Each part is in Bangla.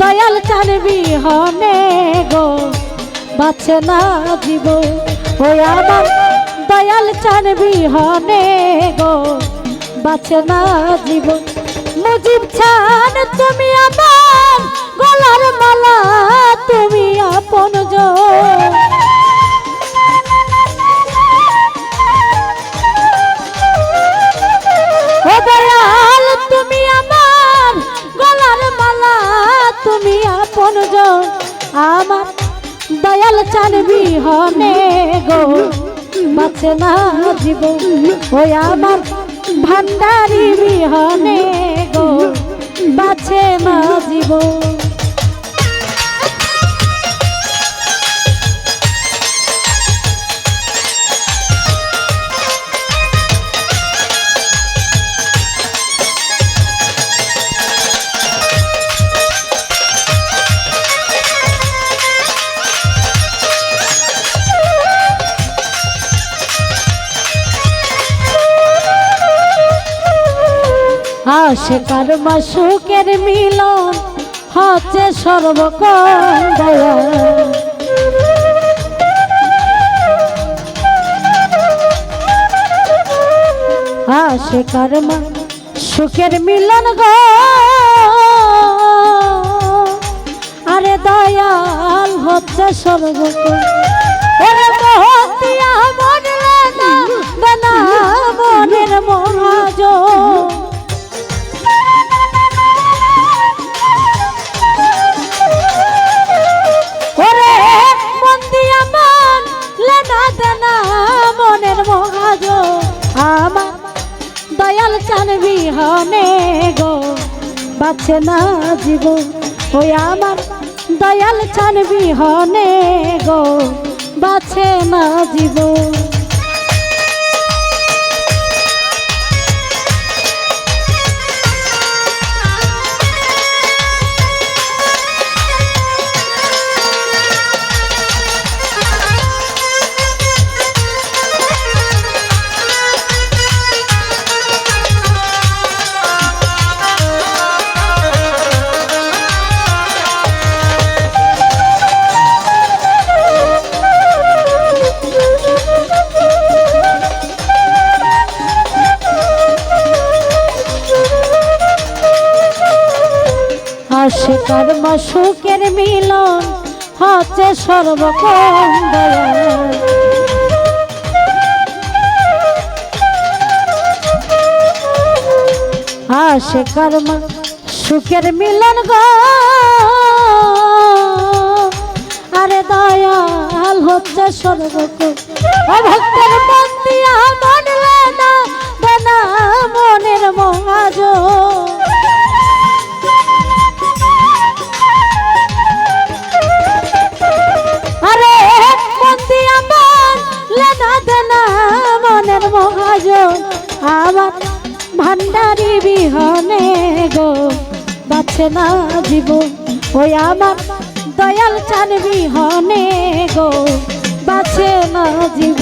দয়াল চান বিহনে গো, বাঁচে না জীব ওই আমার দয়াল চান বিহনে গো, বাঁচে না জীব মুজিব চান তুমি আমার গলার মালা, তুমি আপন আপন আমার দয়াল চান বিহনে গো। বাঁচে না জীব ওই আমার ভান্ডারি বিহনে গো। বাঁচে না জীব আশেকার মাসুকের মিলন হচ্ছে সর্বকণ দয়া আশেকার সুখের মিলন গো। আরে দয়াল হচ্ছে সর্বকণ চান বিহনে গো বাছে না জীব ওই আমার দয়াল চান বিহনে গো বাছে না জীব আশেকার মাসুকের মিলন হচ্ছে সর্বকম দয়াল আশেকার মা সুখের মিলন গো। আরে দয়াল হচ্ছে সর্বকম ভান্ডারি বিহনে গো, বাঁচে না জীব ওই আমার দয়াল চান বিহনে গো, বাঁচে না জীব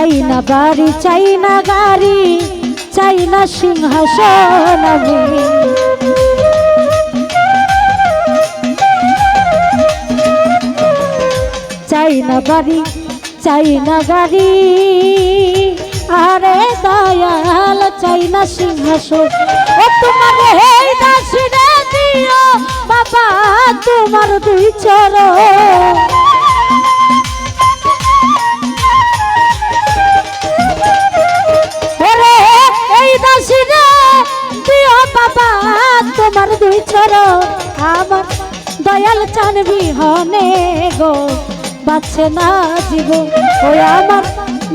চাই না বাড়ি চাই না গাড়ি চাই না সিংহাসন আমি চাই বাড়ি চাই না গাড়ি, আরে দয়াল চাই না সিংহাসন। ও তোমার এই দাসিরে দিও, বাবা, তোমার দুই চরণ। আমার চান বিহনে গো, বাঁচে না জীব ওই আমার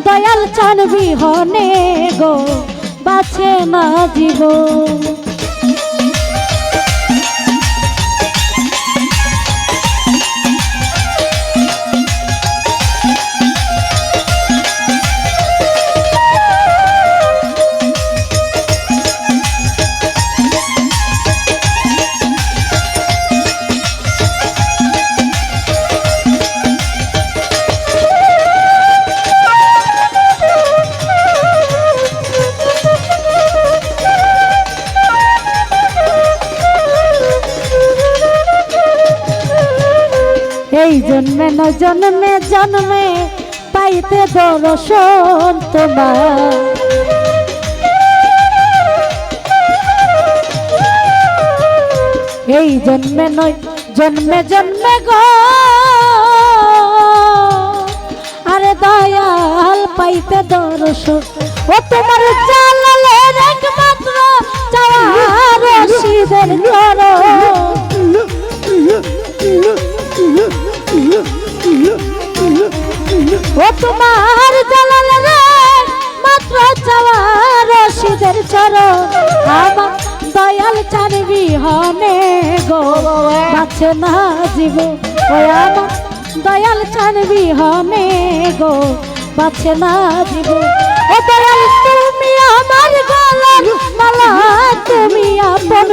দয়াল চান বিহনে গো, বাঁচে না জীব এই জন্মে ন জন্মে জন্মে পাইতে দর্শন তোমার। এই জন্মে নয়, জন্মে জন্মে গো। আরে দয়াল, পাইতে দর্শন ও তোমার জালালের একমাত্র চাওয়া রশিদের চরণ বাছে না জীব দয়াল চার বিহনে গো। বাছে না জীব ও দয়াল তুমি আমার গলার মালা, তুমি আপন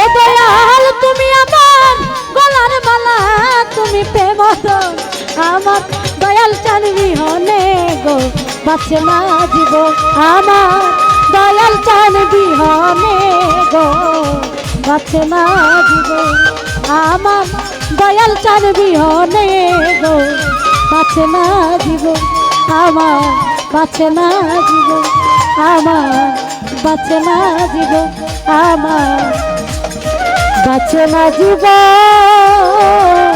ও দয়াল তুমি আমার গলার মালা, তুমি প্রেম আমার দয়াল চানবি হনে গো। বাঁচে না জীব আমার। দয়াল চানবি হনে গো, বাঁচে না জীব আমার। দয়াল চানবি হনে গো, বাঁচে না জীব আমার। বাঁচে না জীব আমার। বাঁচে না জীব আমার। বাঁচে না জীবন